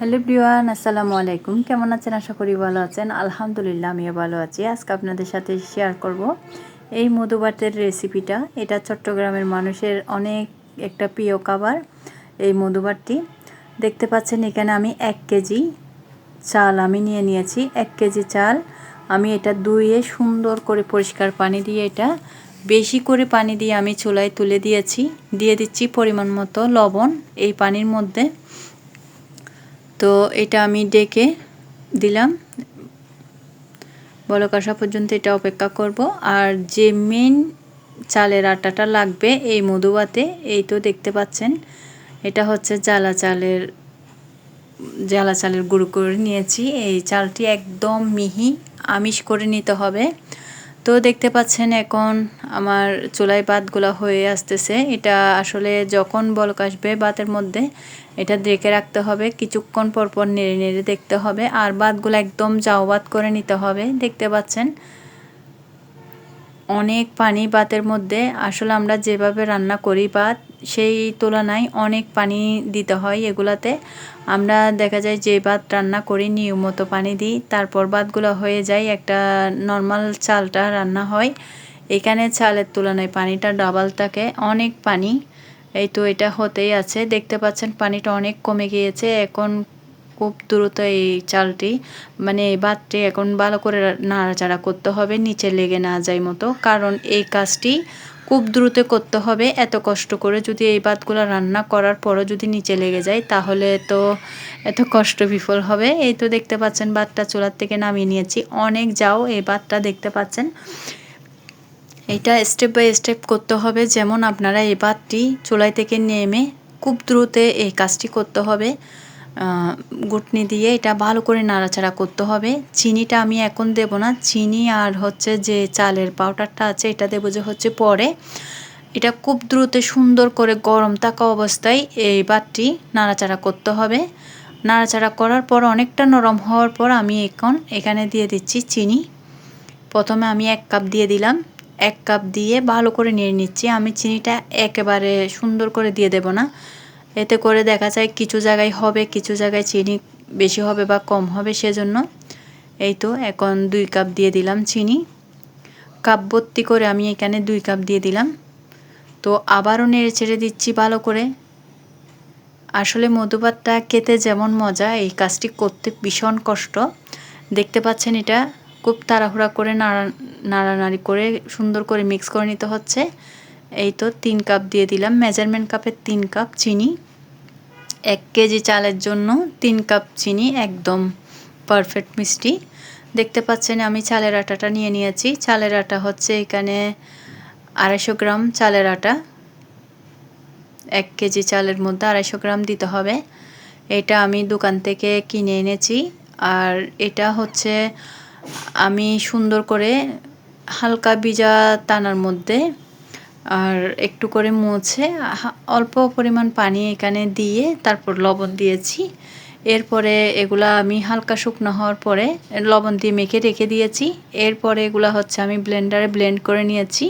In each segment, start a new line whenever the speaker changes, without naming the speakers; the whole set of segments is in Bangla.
হ্যালো ব্রিওয়ান আসসালামু আলাইকুম। কেমন আছেন? আশা করি ভালো আছেন। আলহামদুলিল্লাহ, আমিও ভালো আছি। আজকে আপনাদের সাথে শেয়ার করব এই মধুবাতের রেসিপিটা এটা চট্টগ্রামের মানুষের অনেক একটা প্রিয় খাবার, এই মধুবারটি দেখতে পাচ্ছেন, এখানে আমি এক কেজি চাল আমি নিয়ে নিয়েছি। এক কেজি চাল, আমি এটা ধুয়ে সুন্দর করে পরিষ্কার পানি দিয়ে এটা, বেশি করে পানি দিয়ে আমি চুলায় তুলে দিয়েছি। দিয়ে দিচ্ছি পরিমাণ মতো লবণ এই পানির মধ্যে। তো এটা আমি ডেকে দিলাম। বলক আসা পর্যন্ত এটা অপেক্ষা করব। আর যে মেন চালের আটাটা লাগবে এই মধুবাতে, এই তো দেখতে পাচ্ছেন, এটা হচ্ছে জ্বালা চালের জ্বালা চালের গুঁড়ো করে নিয়েছি। এই চালটি একদম মিহি আমিষ করে নিতে হবে। তো দেখতে পাচ্ছেন এখন আমার চুলাই পাতগুলো হয়ে আসতেছে। এটা আসলে যখন বলক আসবে বাতের মধ্যে, এটা দেখে রাখতে হবে। কিছুক্ষণ পরপর পর নেড়ে নেড়ে দেখতে হবে। আর বাতগুলো একদম যাও বাত করে নিতে হবে। দেখতে পাচ্ছেন? অনেক পানি বাতের মধ্যে আসলে আমরা যেভাবে রান্না করি বাত সেই তুলনায় অনেক পানি দিতে হয় এগুলাতে। আমরা দেখা যায় যে ভাত রান্না করি, নিয়মতো পানি দিই, তারপর ভাতগুলো হয়ে যায়, একটা নর্মাল চালটা রান্না হয়। এখানে চালের তুলনায় পানিটা ডাবল থাকে, অনেক পানি। এই তো এটা হতেই আছে, দেখতে পাচ্ছেন পানিটা অনেক কমে গিয়েছে, এখন খুব দ্রুত এই চালটি মানে এই ভাতটি এখন ভালো করে নাড়াচাড়া করতে হবে, নিচে লেগে না যায় মতো। কারণ এই কাজটি খুব দ্রুত করতে হবে, এত কষ্ট করে যদি এই ভাতগুলো রান্না করার পরও যদি নিচে লেগে যায়, তাহলে তো এত কষ্ট বিফল হবে। এই তো দেখতে পাচ্ছেন ভাতটা চুলার থেকে নামিয়ে নিয়েছি। অনেক যাও এই ভাতটা দেখতে পাচ্ছেন। এটা স্টেপ বাই স্টেপ করতে হবে, যেমন আপনারা এই ভাতটি চুলাই থেকে নেমে খুব দ্রুত এই কাজটি করতে হবে। গুটনি দিয়ে এটা ভালো করে নাড়াচাড়া করতে হবে। চিনিটা আমি এখন দেব না। চিনি আর হচ্ছে যে চালের পাউডারটা আছে, এটা দেবো যে হচ্ছে পরে। এটা খুব দ্রুত সুন্দর করে গরম থাকা অবস্থায় এই বাটটি নাড়াচাড়া করতে হবে। নাড়াচাড়া করার পর অনেকটা নরম হওয়ার পর আমি এখন এখানে দিয়ে দিচ্ছি চিনি। প্রথমে আমি এক কাপ দিয়ে দিলাম। এক কাপ দিয়ে ভালো করে নিয়ে নিচ্ছি। আমি চিনিটা একেবারে সুন্দর করে দিয়ে দেব না। এতে করে দেখা যায় কিছু জায়গায় হবে, কিছু জায়গায় চিনি বেশি হবে বা কম হবে, সেজন্য এই তো এখন দুই কাপ দিয়ে দিলাম চিনি। কাপ ভর্তি করে আমি এখানে দুই কাপ দিয়ে দিলাম। তো আবারও নেড়ে ছেড়ে দিচ্ছি ভালো করে। আসলে মধুপাতটা খেতে যেমন মজা, এই কাজটি করতে ভীষণ কষ্ট। দেখতে পাচ্ছেন এটা, খুব তাড়াহুড়া করে নাড়া, নাড়ানাড়ি করে সুন্দর করে মিক্স করে নিতে হচ্ছে। এই তো তিন কাপ দিয়ে দিলাম। মেজারমেন্ট কাপের তিন কাপ চিনি। এক কেজি চালের জন্য তিন কাপ চিনি, একদম পারফেক্ট মিষ্টি। দেখতে পাচ্ছেন, আমি চালের আটাটা নিয়ে নিয়েছি। চালের আটা হচ্ছে এখানে আড়াইশো গ্রাম চালের আটা। এক কেজি চালের মধ্যে আড়াইশো গ্রাম দিতে হবে। এটা আমি দোকান থেকে কিনে এনেছি। আর এটা হচ্ছে আমি সুন্দর করে হালকা ভিজা তানার মধ্যে আর একটু করে মুছে অল্প পরিমাণ পানি এখানে দিয়ে তারপর লবণ দিয়েছি। এরপরে এগুলা আমি হালকা শুকনো হওয়ার পরে লবণ দিয়ে মেখে রেখে দিয়েছি। এরপরে এগুলা হচ্ছে আমি ব্লেন্ডারে ব্লেন্ড করে নিয়েছি।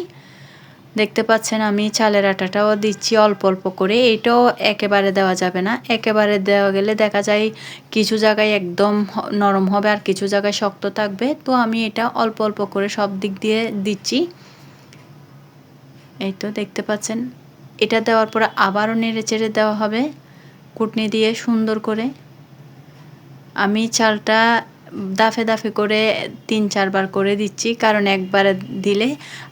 দেখতে পাচ্ছেন আমি চালের আটাটাও দিচ্ছি অল্প অল্প করে। এটাও একেবারে দেওয়া যাবে না। একেবারে দেওয়া গেলে দেখা যায় কিছু জায়গায় একদম নরম হবে আর কিছু জায়গায় শক্ত থাকবে। তো আমি এটা অল্প অল্প করে সব দিক দিয়ে দিচ্ছি। এই তো দেখতে পাচ্ছেন। এটা দেওয়ার পরে আবারও নেড়ে চেড়ে দেওয়া হবে। কুটনি দিয়ে সুন্দর করে। আমি চালটা দাফে দাফে করে তিন চারবার করে দিচ্ছি, কারণ একবারে দিলে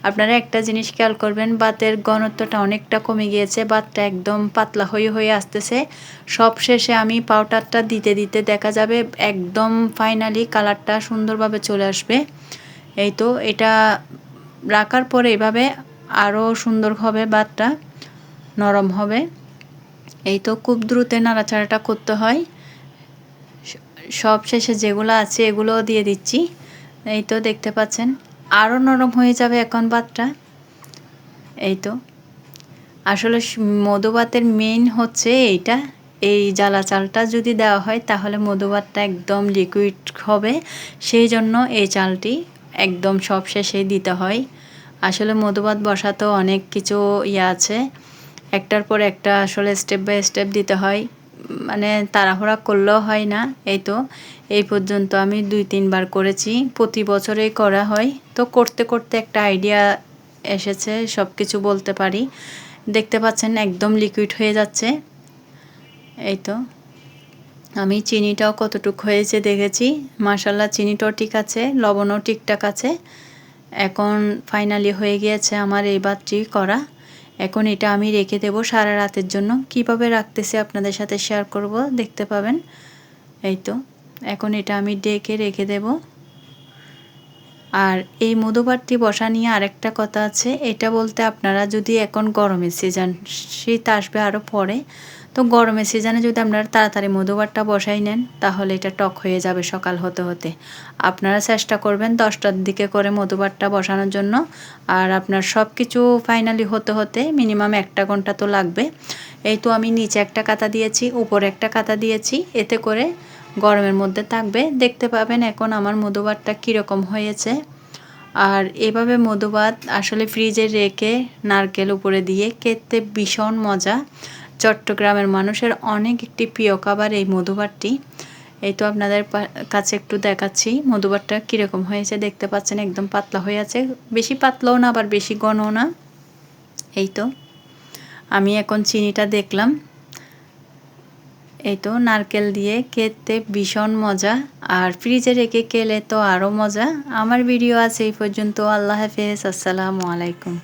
আপনারা একটা জিনিস খেয়াল করবেন, বাতের ঘনত্বটা অনেকটা কমে গিয়েছে, বাতটা একদম পাতলা হয়ে হয়ে আসতেছে। সব শেষে আমি পাউডারটা দিতে দিতে দেখা যাবে একদম ফাইনালি কালারটা সুন্দরভাবে চলে আসবে। এই তো এটা রাখার পরে এভাবে আরও সুন্দর হবে বাতটা, নরম হবে। এই তো খুব দ্রুত নাড়াচাড়াটা করতে হয়। সব শেষে যেগুলো আছে এগুলোও দিয়ে দিচ্ছি। এই তো দেখতে পাচ্ছেন আরও নরম হয়ে যাবে এখন ভাতটা এই তো। আসলে মধুভাতের মেইন হচ্ছে এইটা। এই জ্বালা চালটা যদি দেওয়া হয় তাহলে মধুভাতটা একদম লিকুইড হবে। সেই জন্য এই চালটি একদম সব শেষেই দিতে হয়। আসলে মধুভাত বসাতেও অনেক কিছু ইয়ে আছে। একটার পর একটা আসলে স্টেপ বাই স্টেপ দিতে হয়। মানে তাড়াহুড়া করলেও হয় না, এই তো। এই পর্যন্ত আমি দুই, তিনবার করেছি। প্রতি বছরেই করা হয়। তো করতে করতে একটা আইডিয়া এসেছে সব কিছু বলতে পারি। দেখতে পাচ্ছেন একদম লিকুইড হয়ে যাচ্ছে। এই তো। আমি চিনিটাও কতটুক হয়েছে দেখেছি। মাসাল্লাহ চিনিটাও ঠিক আছে, লবণও ঠিকঠাক আছে। এখন ফাইনালি হয়ে গিয়েছে আমার এই বাতটি করা। এখন এটা আমি রেখে দেব সারা রাতের জন্য। কীভাবে রাখতেছি আপনাদের সাথে শেয়ার করব দেখতে পাবেন। এই তো, এখন এটা আমি ডেকে রেখে দেব। আর এই মধুবারটি বসা নিয়ে আরেকটা কথা আছে, এটা বলতে আপনারা যদি এখন গরমের সিজন শীত আসবে আরও পরে তো গরমের সিজনে যদি আপনারা তাড়াতাড়ি মধুবারটা বসাই নেন, তাহলে এটা টক হয়ে যাবে সকাল হতে হতে। আপনারা চেষ্টা করবেন দশটার দিকে করে মধুবারটা বসানোর জন্য। আর আপনার সব কিছু ফাইনালি হতে হতে মিনিমাম একটা ঘণ্টা তো লাগবে। এই তো আমি নিচে একটা কাতা দিয়েছি, উপরে একটা কাতা দিয়েছি। এতে করে গরমের মধ্যে থাকবে। দেখতে পাবেন এখন আমার মধুবারটা কীরকম হয়েছে। আর এভাবে মধুবাত আসলে ফ্রিজে রেখে নারকেল উপরে দিয়ে খেতে ভীষণ মজা। চট্টগ্রামের মানুষের অনেক একটি প্রিয় খাবার এই মধুবারটি। এই তো আপনাদের কাছে একটু দেখাচ্ছি, মধুবারটা কীরকম হয়েছে দেখতে পাচ্ছেন, একদম পাতলা হয়ে আছে। বেশি পাতলাও না, আবার বেশি ঘনও না। এই তো, আমি এখন চিনিটা দেখলাম। এই তো, নারকেল দিয়ে খেতে ভীষণ মজা, আর ফ্রিজে রেখে খেলে তো আরও মজা। আমার ভিডিও আছে এই পর্যন্ত, আল্লাহ হাফেজ, আসসালামু আলাইকুম।